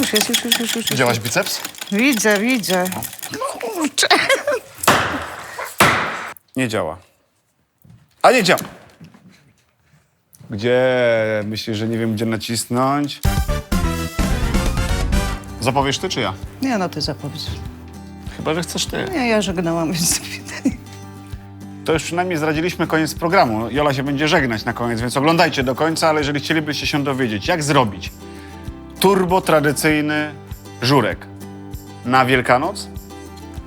już jest, już, już, już, już. Widziałaś biceps? Widzę, widzę. Kurczę. Nie działa. A nie działa. Gdzie? Myślisz, że nie wiem, gdzie nacisnąć? Zapowiesz ty, czy ja? Nie, no ty zapowiedz. Chyba, że chcesz ty. Nie, ja żegnałam, więc... To już przynajmniej zdradziliśmy koniec programu. Jola się będzie żegnać na koniec, więc oglądajcie do końca, ale jeżeli chcielibyście się dowiedzieć, jak zrobić turbo tradycyjny żurek na Wielkanoc,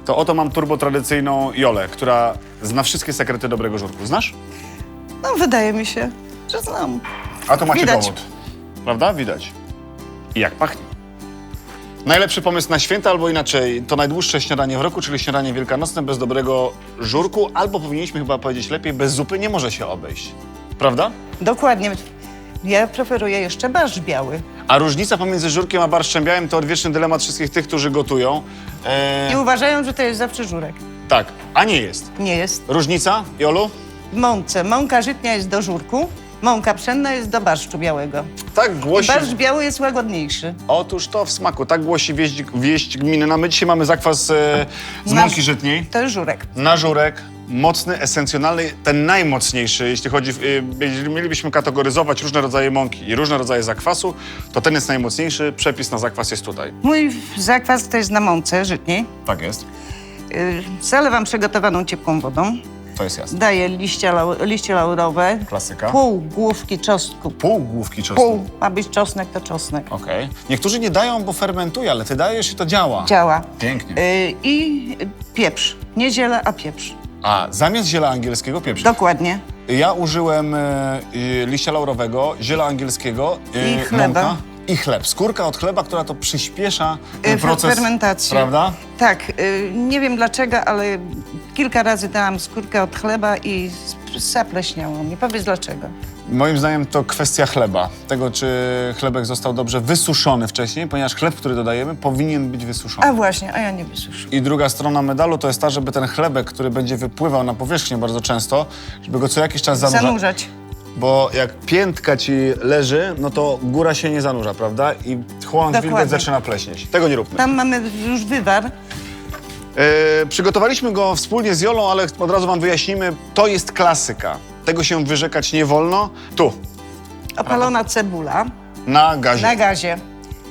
to oto mam turbo tradycyjną Jolę, która zna wszystkie sekrety dobrego żurku. Znasz? No, wydaje mi się, że znam. A to macie Widać. dowód. Prawda? Widać. I jak pachnie. Najlepszy pomysł na święta, albo inaczej, to najdłuższe śniadanie w roku, czyli śniadanie wielkanocne bez dobrego żurku, albo powinniśmy chyba powiedzieć lepiej, bez zupy nie może się obejść. Prawda? Dokładnie. Ja preferuję jeszcze barszcz biały. A różnica pomiędzy żurkiem a barszczem białym to odwieczny dylemat wszystkich tych, którzy gotują. I E, uważają, że to jest zawsze żurek. tak, a nie jest. Nie jest. Różnica, Jolu? W mące. Mąka żytnia jest do żurku, mąka pszenna jest do barszczu białego. Tak głosi... Barszcz biały jest łagodniejszy. Otóż to w smaku. Tak głosi wieść, wieść gminy. No my dzisiaj mamy zakwas e, z Nasz- mąki żytniej. To jest żurek. na żurek, mocny, esencjonalny, ten najmocniejszy, jeśli chodzi, y, jeżeli mielibyśmy kategoryzować różne rodzaje mąki i różne rodzaje zakwasu, to ten jest najmocniejszy, przepis na zakwas jest tutaj. Mój zakwas to jest na mące żytniej. Tak jest, Yy, Zalewam przygotowaną ciepłą wodą. to jest jasne. Daję liście, lau liście laurowe. Klasyka. Pół główki czosnku. Pół główki czosnku. Pół. Ma być czosnek, to czosnek. Okej. Niektórzy nie dają, bo fermentuje, ale ty dajesz i to działa. Działa. Pięknie. Yy, I pieprz. Nie ziele, a pieprz. A, zamiast ziela angielskiego pieprz. Dokładnie. Ja użyłem e, liścia laurowego, ziela angielskiego e, I chleba. mąka I chleb. Skórka od chleba, która to przyspiesza ten proces fermentacji. Prawda? Tak. yy, Nie wiem dlaczego, ale kilka razy dałam skórkę od chleba i s- zapleśniało mi. Powiedz dlaczego. Moim zdaniem to kwestia chleba. Tego, czy chlebek został dobrze wysuszony wcześniej, ponieważ chleb, który dodajemy, powinien być wysuszony. A właśnie, a ja nie wysuszę. I druga strona medalu to jest ta, żeby ten chlebek, który będzie wypływał na powierzchnię bardzo często, żeby go co jakiś czas zanurzać. Zanurzać. Bo jak piętka ci leży, no to góra się nie zanurza, prawda? I Dokładnie. wilgoć zaczyna pleśnieć. Tego nie róbmy. Tam mamy już wywar. E, przygotowaliśmy go wspólnie z Jolą, ale od razu wam wyjaśnimy, to jest klasyka. Tego się wyrzekać nie wolno. Tu, Opalona cebula na gazie. na gazie.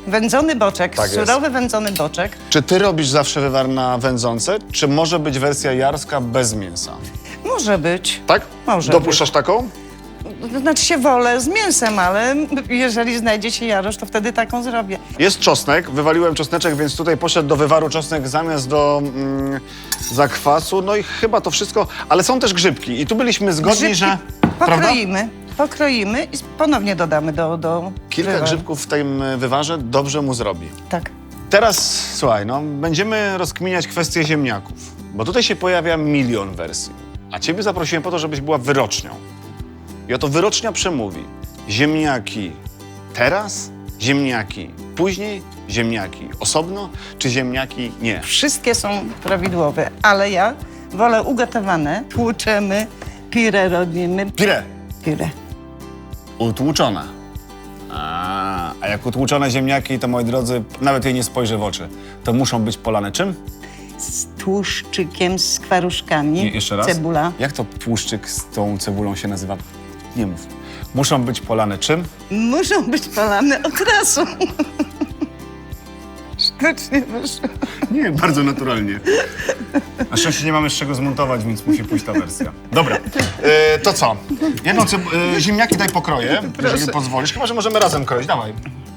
Wędzony boczek, Tak jest. surowy wędzony boczek. Czy ty robisz zawsze wywar na wędzące, czy może być wersja jarska bez mięsa? Może być. Tak? Może Dopuszczasz taką? To Znaczy się wolę z mięsem, ale jeżeli znajdzie się jarosz, to wtedy taką zrobię. Jest czosnek, wywaliłem czosneczek, więc tutaj poszedł do wywaru czosnek zamiast do mm, zakwasu. No i chyba to wszystko, ale są też grzybki i tu byliśmy zgodni, Grzybki że... Pokroimy, pokroimy i ponownie dodamy do, do Kilka wywaru. grzybków w tym e, wywarze dobrze mu zrobi. Tak. Teraz, słuchaj, no, będziemy rozkminiać kwestię ziemniaków, bo tutaj się pojawia milion wersji, a ciebie zaprosiłem po to, żebyś była wyrocznią. I oto wyrocznia przemówi. Ziemniaki teraz, ziemniaki później, ziemniaki osobno, czy ziemniaki nie? Wszystkie są prawidłowe, ale ja wolę ugotowane. Tłuczemy, pire robimy. Pire, Pire. utłuczona. A, a jak utłuczone ziemniaki, to moi drodzy, nawet jej nie spojrzę w oczy. To muszą być polane czym? Z tłuszczykiem, z kwaruszkami. Nie, jeszcze raz. Cebula. Jak to tłuszczyk z tą cebulą się nazywa? Nie mów. Muszą być polane czym? Muszą być palane okrasą. Sztucznie wyszło. Nie, bardzo naturalnie. Na szczęście nie mamy z czego zmontować, więc musi pójść ta wersja. Dobra, e, to co? Jedną e, ziemniaki daj pokroję, jeżeli pozwolisz. Chyba, że możemy razem kroić, dawaj.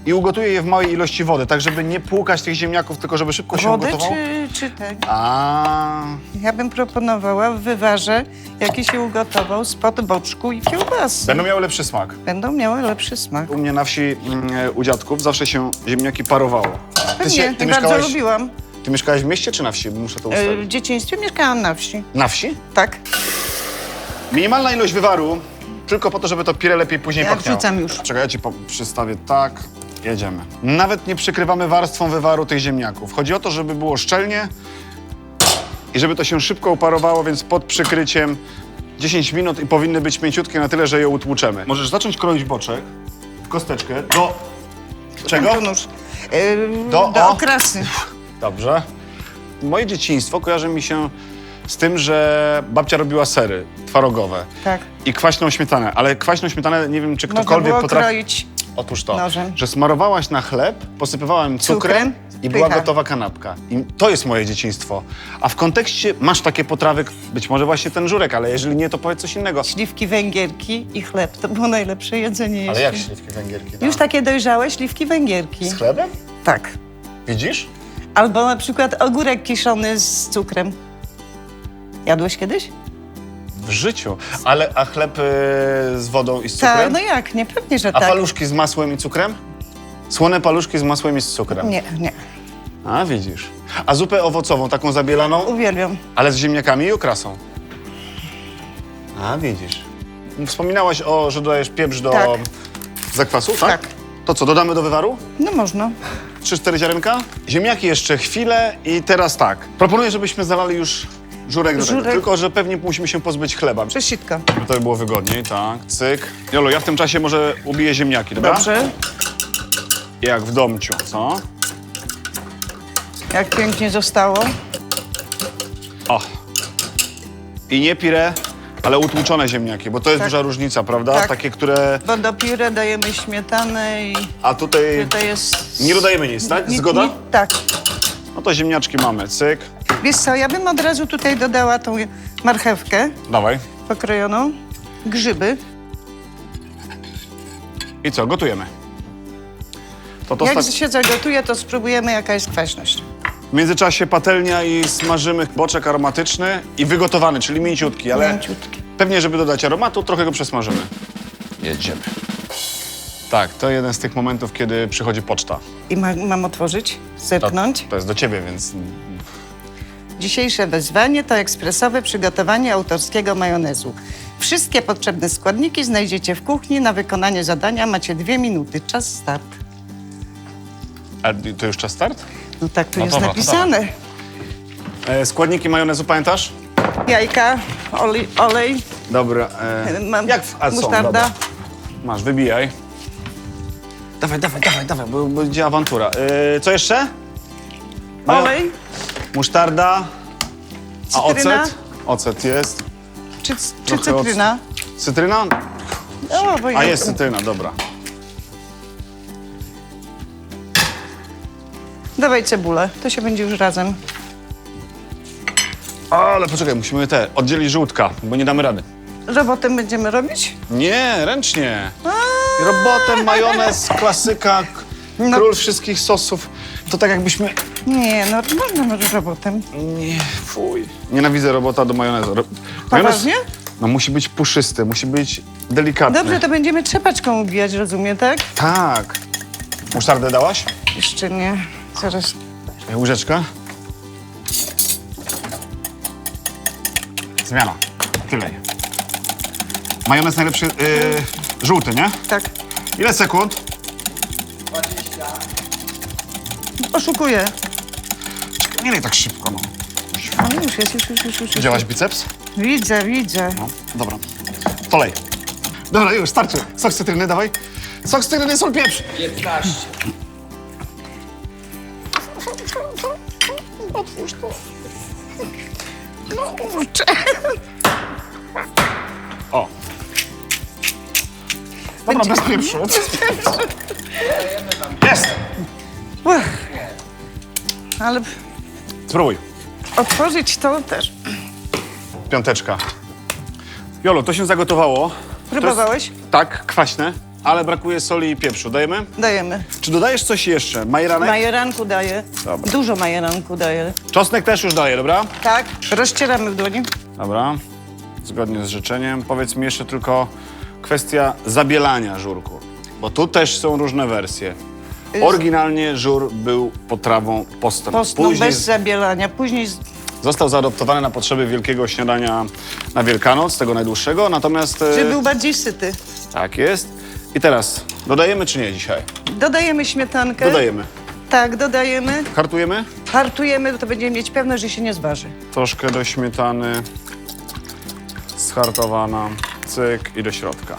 I ugotuję je w małej ilości wody, tak żeby nie płukać tych ziemniaków, tylko żeby szybko się Wody ugotowało. czy, czy tak? A, Ja bym proponowała w wywarze, jaki się ugotował spod boczku i kiełbasy. będą miały lepszy smak. Będą miały lepszy smak. U mnie na wsi, mm, u dziadków, zawsze się ziemniaki parowało. Pewnie, ty, bardzo mieszkałaś, lubiłam. ty mieszkałaś w mieście czy na wsi? Muszę to E, ustalić. W dzieciństwie mieszkałam na wsi. Na wsi? Tak. Minimalna ilość wywaru, tylko po to, żeby to pire lepiej później Ja pachniało. wrzucam już. Czekaj, ja ci po- przystawię tak. Jedziemy. Nawet nie przykrywamy warstwą wywaru tych ziemniaków. Chodzi o to, żeby było szczelnie i żeby to się szybko uparowało, więc pod przykryciem 10 minut i powinny być mięciutkie na tyle, że je utłuczemy. Możesz zacząć kroić boczek w kosteczkę do... Czego? To nóż. Do do o- okrasy. Dobrze. Moje dzieciństwo kojarzy mi się z tym, że babcia robiła sery twarogowe Tak. i kwaśną śmietanę, ale kwaśną śmietanę nie wiem, czy Można ktokolwiek było potrafi... kroić Otóż to, nożem. że smarowałaś na chleb, posypywałem cukrem, Cukrem, i była pycha. gotowa kanapka. I to jest moje dzieciństwo. A w kontekście masz takie potrawy, być może właśnie ten żurek, ale jeżeli nie, to powiedz coś innego. śliwki węgierki i chleb. To było najlepsze jedzenie. Ale jeśli- jak śliwki węgierki? Już takie dojrzałe śliwki węgierki. Z chlebem? Tak. Widzisz? Albo na przykład ogórek kiszony z cukrem. Jadłeś kiedyś? W życiu. Ale, a chleb y, z wodą i z cukrem? Tak, no jak? Nie, pewnie, że A tak. paluszki z masłem i cukrem? Słone paluszki z masłem i z cukrem. Nie, nie. A widzisz. A zupę owocową, taką zabielaną, Uwielbiam. ale z ziemniakami i okrasą. A widzisz. Wspominałaś o, że dodajesz pieprz do Tak. zakwasu, tak? Tak. To co, dodamy do wywaru? No można. Trzy, cztery ziarenka? Ziemniaki jeszcze chwilę i teraz tak. Proponuję, żebyśmy zalali już żurek do tego. Żurek. Tylko, że pewnie musimy się pozbyć chleba. Przez sitko. Żeby to by było wygodniej, tak. Cyk. Jolo, ja w tym czasie może ubiję ziemniaki, dobra? Dobrze. Jak w domciu, co? Jak pięknie zostało. O. I nie pire, ale utłuczone ziemniaki, bo to jest Tak. duża różnica, prawda? Tak. Takie, które... Bo do pióre dajemy śmietanę i A tutaj to jest... nie dodajemy nic, tak? Ni- Zgoda? ni- tak. No to ziemniaczki mamy, cyk. Wiesz co, ja bym od razu tutaj dodała tą marchewkę Dawaj. pokrojoną, grzyby. I co, gotujemy. To to Jak sta- się zagotuje, to spróbujemy, jaka jest kwaśność. W międzyczasie patelnia i smażymy boczek aromatyczny i wygotowany, czyli mięciutki, ale Mięciutki. pewnie, żeby dodać aromatu, trochę go przesmażymy. Jedziemy. Tak, to jeden z tych momentów, kiedy przychodzi poczta. I ma, mam otworzyć, To, to jest do ciebie, więc Dzisiejsze wyzwanie to ekspresowe przygotowanie autorskiego majonezu. Wszystkie potrzebne składniki znajdziecie w kuchni. Na wykonanie zadania macie dwie minuty. Czas start. A to już czas start? No tak tu No jest dobra, to napisane. E, składniki majonezu pamiętasz? Jajka, olej, olej Dobra. E, mam jak w, a, są, musztarda. dobra. Masz, wybijaj. Dawaj, dawaj, dawaj, dawaj, bo bo będzie awantura. E, co jeszcze? Majo- Olej Musztarda. A Cytryna? ocet? Ocet jest. czy, czy Trochę cytryna? Cytryna? O, A obojętnie. jest cytryna, dobra. Dawaj cebulę, to się będzie już razem. Ale poczekaj, musimy te, oddzielić żółtka, bo nie damy rady. Robotem będziemy robić? Nie, ręcznie. Robotem, majonez, klasyka, k- No. król wszystkich sosów. To tak jakbyśmy... Nie, no można może robotem. Nie, fuj. Nienawidzę robota do majonezu. Ro... Majonez, Poważnie? no musi być puszysty, musi być delikatny. Dobrze, to będziemy trzepaczką ubijać, rozumie, tak? Tak. Musztardę dałaś? Jeszcze nie. Zaraz. Czekaj, Łyżeczka. Zmiana. Tyle. Majonez najlepszy, yy, żółty, nie? Tak. Ile sekund? Oszukuję. Nie lej tak szybko, no. No już jest, już, już, już, już. Widziałaś biceps? Widzę, widzę. No, dobra. To lej. Dobra, już, starczy. Sok z cytryny, dawaj. Sok z cytryny, sól, pieprz. 15. Otwórz to. No kurczę. O. Dobra, bez pieprzu. Jest! Uch. Ale Spróbuj. otworzyć to też. Piąteczka. Jolo, to się zagotowało. Próbowałeś? To jest, tak, kwaśne, ale brakuje soli i pieprzu. Dajemy? Dajemy. Czy dodajesz coś jeszcze? Majeranek? Majeranku daję. Dobra. Dużo majeranku daję. Czosnek też już daję, dobra? Tak. Rozcieramy w dłoni. Dobra. Zgodnie z życzeniem. Powiedz mi jeszcze tylko kwestia zabielania żurku. Bo tu też są różne wersje. Oryginalnie żur był potrawą postną. Postną, Później bez zabielania. Później z- został zaadoptowany na potrzeby wielkiego śniadania na Wielkanoc, tego najdłuższego, natomiast... e, żeby był bardziej syty. Tak jest. I teraz dodajemy czy nie dzisiaj? Dodajemy śmietankę. Dodajemy. Tak, dodajemy. Hartujemy? Hartujemy, to będziemy mieć pewność, że się nie zważy. Troszkę do śmietany. Schartowana. Cyk i do środka.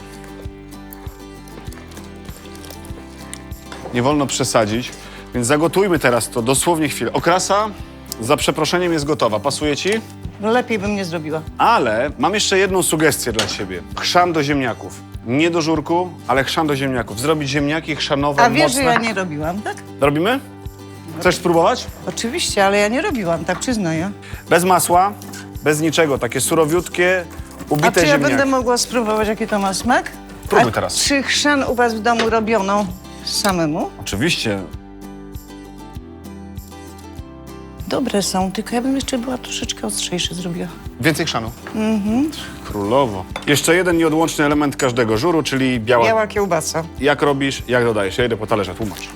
Nie wolno przesadzić, Więc zagotujmy teraz to dosłownie chwilę. Okrasa za przeproszeniem jest gotowa. Pasuje ci? Lepiej bym nie zrobiła. Ale mam jeszcze jedną sugestię dla ciebie. Chrzan do ziemniaków. Nie do żurku, ale chrzan do ziemniaków. Zrobić ziemniaki chrzanowe A wiesz, mocne. że ja nie robiłam, tak? Robimy? Chcesz spróbować? Oczywiście, ale ja nie robiłam, tak przyznaję. Bez masła, bez niczego. Takie surowiutkie, ubite A czy ja ziemniaki. będę mogła spróbować, jaki to ma smak? Próbuj A teraz. Czy chrzan u was w domu robiono samemu? Oczywiście. Dobre są, tylko ja bym jeszcze była troszeczkę ostrzejsze zrobiła. Więcej chrzanu. Królowo. Jeszcze jeden nieodłączny element każdego żuru, czyli biała. Biała kiełbasa. Jak robisz, jak dodajesz? Ja idę po talerze, tłumacz.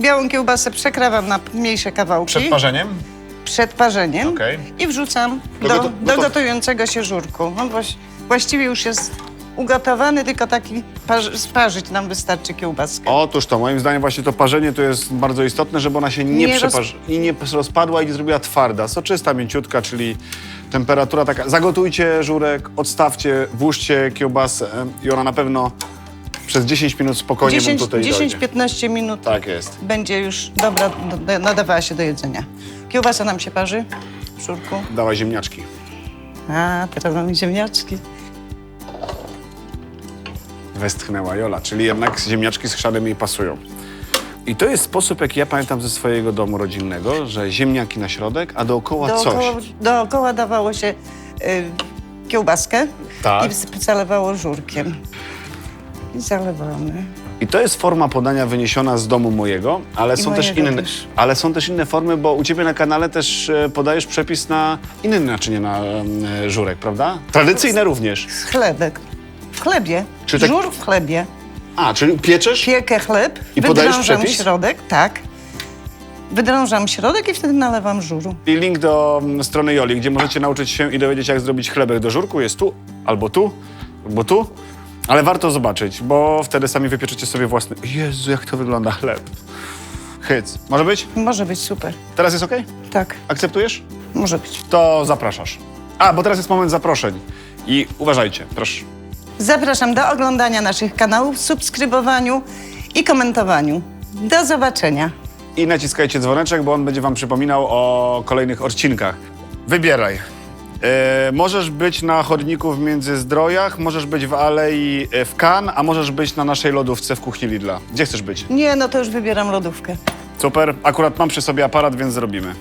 Białą kiełbasę przekrawam na mniejsze kawałki Przed parzeniem? przed parzeniem Okej. i wrzucam Do do, goto- do gotującego się żurku. On właś, właściwie już jest ugotowany, tylko taki parzy, sparzyć nam wystarczy kiełbaskę. Otóż to, moim zdaniem właśnie to parzenie to jest bardzo istotne, żeby ona się nie, Nie roz- przeparzy i nie rozpadła i nie zrobiła twarda. Soczysta, mięciutka, czyli temperatura taka. Zagotujcie żurek, odstawcie, włóżcie kiełbasę i ona na pewno przez 10 minut spokojnie wam tutaj dojdzie. 10-15 minut Tak jest. będzie już dobra, do- nadawała się do jedzenia. Kiełbasa nam się parzy w żurku. Dawaj ziemniaczki. A, teraz mamy ziemniaczki. Westchnęła Jola, czyli jednak ziemniaczki z chrzanem jej pasują. I to jest sposób, jaki ja pamiętam ze swojego domu rodzinnego, że ziemniaki na środek, a dookoła Dookoła, coś. dookoła dawało się y, kiełbaskę Tak. i zalewało żurkiem. I zalewamy. I to jest forma podania wyniesiona z domu mojego, ale I są też mojego inne. też. Ale są też inne formy, bo u ciebie na kanale też e, podajesz przepis na inne naczynie na e, żurek, prawda? Tradycyjne również. Chlebek. Chlebie. Czy tak- Żur w chlebie. A, czyli pieczesz? Piekę chleb, I podajesz wydrążam przepis? środek, tak. Wydrążam środek i wtedy nalewam żuru. I link do mm, strony Joli, gdzie możecie nauczyć się i dowiedzieć, jak zrobić chlebek do żurku, jest tu, albo tu, albo tu. Ale warto zobaczyć, bo wtedy sami wypieczycie sobie własny. Jezu, jak to wygląda chleb. Hyc. Może być? Może być super. Teraz jest ok? Tak, Akceptujesz? może być. To zapraszasz. A, bo teraz jest moment zaproszeń. I uważajcie, proszę. Zapraszam do oglądania naszych kanałów, subskrybowaniu i komentowaniu. Do zobaczenia. I naciskajcie dzwoneczek, bo on będzie wam przypominał o kolejnych odcinkach. Wybieraj. E, możesz być na chodniku w Międzyzdrojach, możesz być w Alei e, w Kan, a możesz być na naszej lodówce w kuchni Lidla. Gdzie chcesz być? Nie, no to już wybieram lodówkę. Super. Akurat mam przy sobie aparat, więc zrobimy.